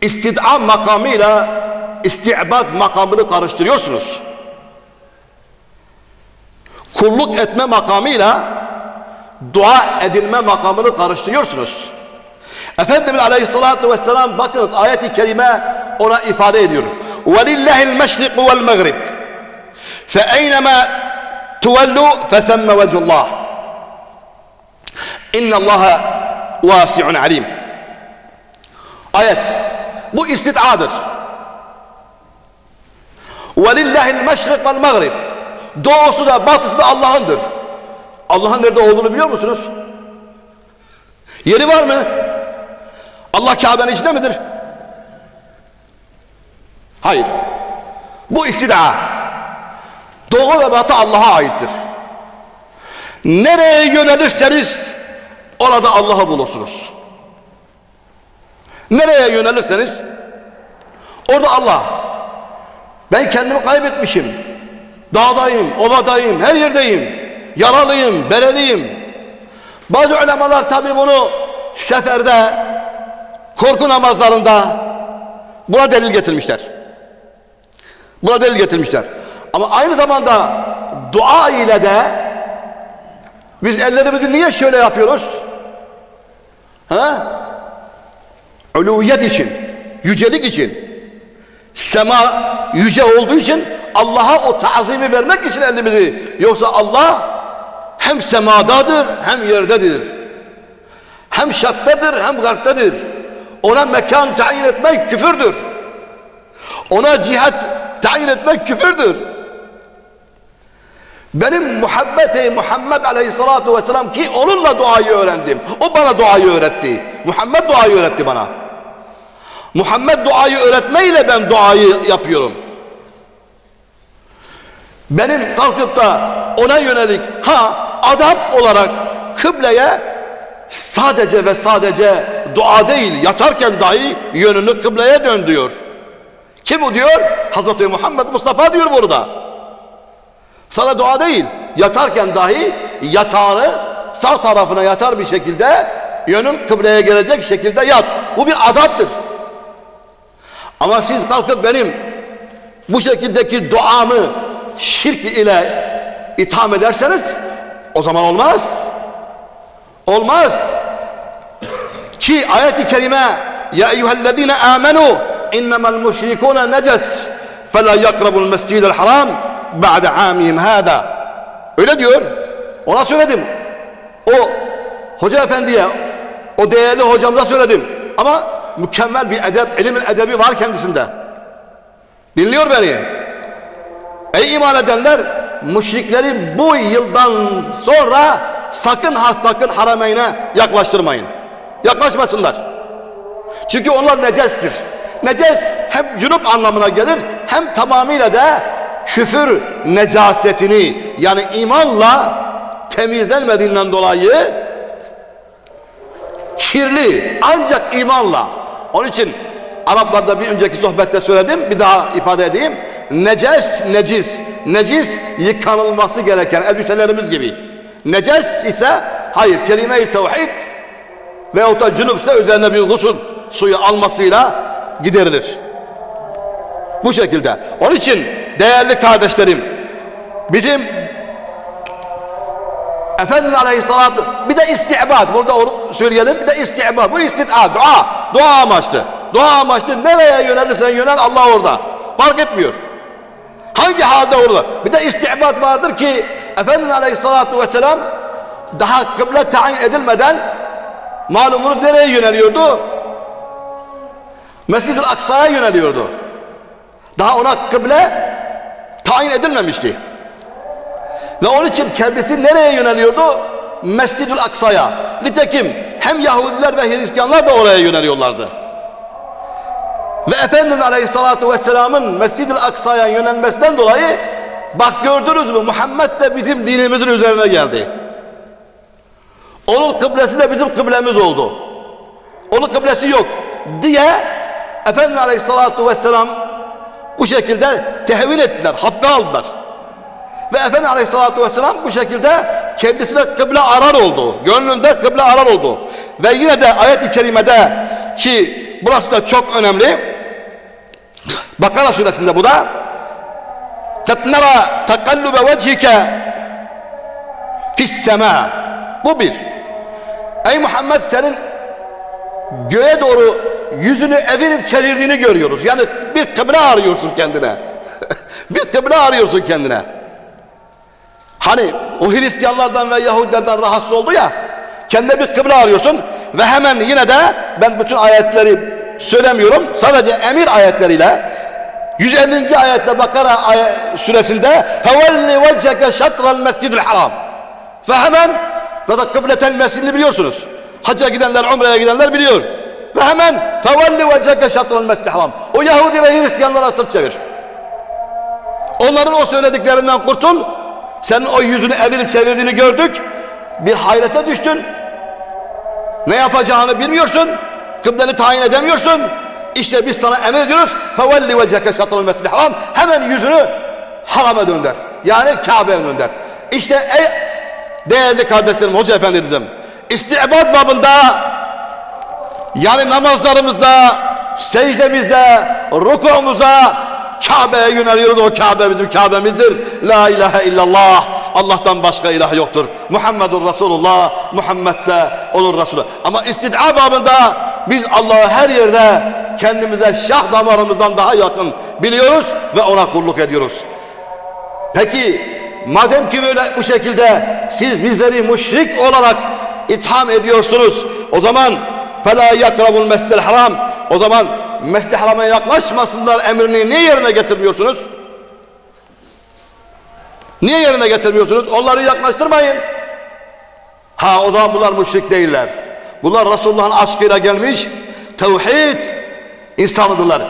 istid'a makamıyla isti'bad makamını karıştırıyorsunuz. Kulluk etme makamıyla dua edilme makamını karıştırıyorsunuz. Efendimiz Aleyhisselatü Vesselam bakınız ayet-i kerime ona ifade ediyor. وَلِلَّهِ الْمَشْرِقُ وَالْمَغْرِبِ فَاَيْنَمَا تُوَلُّوا فَثَمَّ وَجْهُ اللّٰهِ اِنَّ اللّٰهَ وَاسِعٌ عَلِيمٌ Ayet. Bu istid'adır. وَلِلَّهِ الْمَشْرِقُ وَالْمَغْرِبِ Doğusu da batısı da Allah'ındır. Allah'ın nerede olduğunu biliyor musunuz? Yeri var mı? Allah Kabe'nin içinde midir? Hayır. Bu istida. Doğu ve batı Allah'a aittir. Nereye yönelirseniz orada Allah'ı bulursunuz. Nereye yönelirseniz orada Allah. Ben kendimi kaybetmişim. Dağdayım, ovadayım, her yerdeyim. Yaralıyım, bereliyim. Bazı ulemalar tabi bunu seferde, korku namazlarında buna delil getirmişler. Buna delil getirmişler. Ama aynı zamanda dua ile de biz ellerimizi niye şöyle yapıyoruz? Ha? Uluviyet için, yücelik için. Sema yüce olduğu için Allah'a o tazimi vermek için elimizi. Yoksa Allah hem semadadır hem yerdedir. Hem şarttadır hem garptadır. Ona mekan tayin etmek küfürdür. Ona cihat tayin etmek küfürdür. Benim muhabbeti Muhammed Aleyhissalatu vesselam ki onunla duayı öğrendim. O bana duayı öğretti. Muhammed duayı öğretti bana. Muhammed duayı öğretmeyle ben duayı yapıyorum. Benim kalkıp da ona yönelik ha adab olarak kıbleye sadece ve sadece dua değil yatarken dahi yönünü kıbleye dön diyor. Kim bu diyor? Hazreti Muhammed Mustafa diyor burada. Sana dua değil yatarken dahi yatağını sağ tarafına yatar bir şekilde yönün kıbleye gelecek şekilde yat. Bu bir adaptır. Ama siz kalkıp benim bu şekildeki duamı şirk ile itham ederseniz o zaman olmaz. Olmaz. Ki ayet-i kerime Ya eyyühellezine amenu innemel müşrikune neces fela yakrabul mescidel haram ba'de amihim hâdâ Öyle diyor. Ona söyledim. O hoca efendiye o değerli hocamıza söyledim. Ama mükemmel bir edep, elimin edebi var kendisinde. Dinliyor beni. Ey iman edenler, müşrikleri bu yıldan sonra sakın ha sakın harameyne yaklaştırmayın. Yaklaşmasınlar. Çünkü onlar necestir. Neces hem cünüp anlamına gelir hem tamamıyla da küfür necasetini yani imanla temizlenmediğinden dolayı kirli ancak imanla. Onun için Araplarda bir önceki sohbette söyledim bir daha ifade edeyim. Neces, necis. Necis yıkanılması gereken elbiselerimiz gibi. Neces ise hayır kelime-i tevhid veyahut da cünüpse üzerine bir gusül suyu almasıyla giderilir. Bu şekilde. Onun için değerli kardeşlerim bizim Efendimiz Aleyhisselatü bir de istibad. Burada söyleyelim. Bir de istibad. Bu istid'a dua. Dua amaçlı. Dua amaçlı. Nereye yönelirsen yönel Allah orada. Fark etmiyor. Hangi halde orada? Bir de istibad vardır ki Efendimiz Aleyhisselatü Vesselam daha kıble tayin edilmeden malumunuz nereye yöneliyordu? Mescid-i Aksa'ya yöneliyordu. Daha ona kıble tayin edilmemişti ve onun için kendisi nereye yöneliyordu? Mescid-ül Aksa'ya. Nitekim hem Yahudiler ve Hristiyanlar da oraya yöneliyorlardı. Ve Efendimiz Aleyhisselatü Vesselam'ın Mescid-ül Aksa'ya yönelmesinden dolayı bak gördünüz mü Muhammed de bizim dinimizin üzerine geldi. Onun kıblesi de bizim kıblemiz oldu. Onun kıblesi yok diye Efendimiz Aleyhisselatü Vesselam bu şekilde tehvil ettiler, hafife aldılar ve Efendi Aleyhisselatü Vesselam bu şekilde kendisine kıble arar oldu. Gönlünde kıble arar oldu. Ve yine de ayet-i kerimede ki burası da çok önemli. Bakara suresinde bu da Tetnera takallube vechike fissema Bu bir. Ey Muhammed senin göğe doğru yüzünü evirip çevirdiğini görüyoruz. Yani bir kıble arıyorsun kendine. bir kıble arıyorsun kendine. Hani o Hristiyanlardan ve Yahudilerden rahatsız oldu ya kendine bir kıble arıyorsun ve hemen yine de ben bütün ayetleri söylemiyorum. Sadece emir ayetleriyle 150. ayette Bakara ay suresinde fevelli vecheke şatral mescidil haram. Ve hemen zaten kıbleten mescidini biliyorsunuz. Hacca gidenler umreye gidenler biliyor. Ve hemen fevelli vecheke şatral mescidil haram. O Yahudi ve Hristiyanlara sırt çevir. Onların o söylediklerinden kurtul senin o yüzünü evirip çevirdiğini gördük. Bir hayrete düştün. Ne yapacağını bilmiyorsun. Kıbleni tayin edemiyorsun. İşte biz sana emir ediyoruz. Fevelli veceke şatrıl mescid haram. Hemen yüzünü harama dönder. Yani Kabe'ye dönder. İşte ey değerli kardeşlerim, hoca efendi dedim. İstibat babında yani namazlarımızda, secdemizde, rukumuza Kabe'ye yöneliyoruz. O Kabe bizim Kabe'mizdir. La ilahe illallah. Allah'tan başka ilah yoktur. Muhammedur Resulullah. Muhammed de olur Resulü. Ama istid'a babında biz Allah'ı her yerde kendimize şah damarımızdan daha yakın biliyoruz ve ona kulluk ediyoruz. Peki madem ki böyle bu şekilde siz bizleri müşrik olarak itham ediyorsunuz o zaman فَلَا يَقْرَبُ الْمَسْجِدَ haram o zaman mescid harama yaklaşmasınlar emrini niye yerine getirmiyorsunuz? Niye yerine getirmiyorsunuz? Onları yaklaştırmayın. Ha o zaman bunlar müşrik değiller. Bunlar Resulullah'ın aşkıyla gelmiş tevhid insanıdırlar.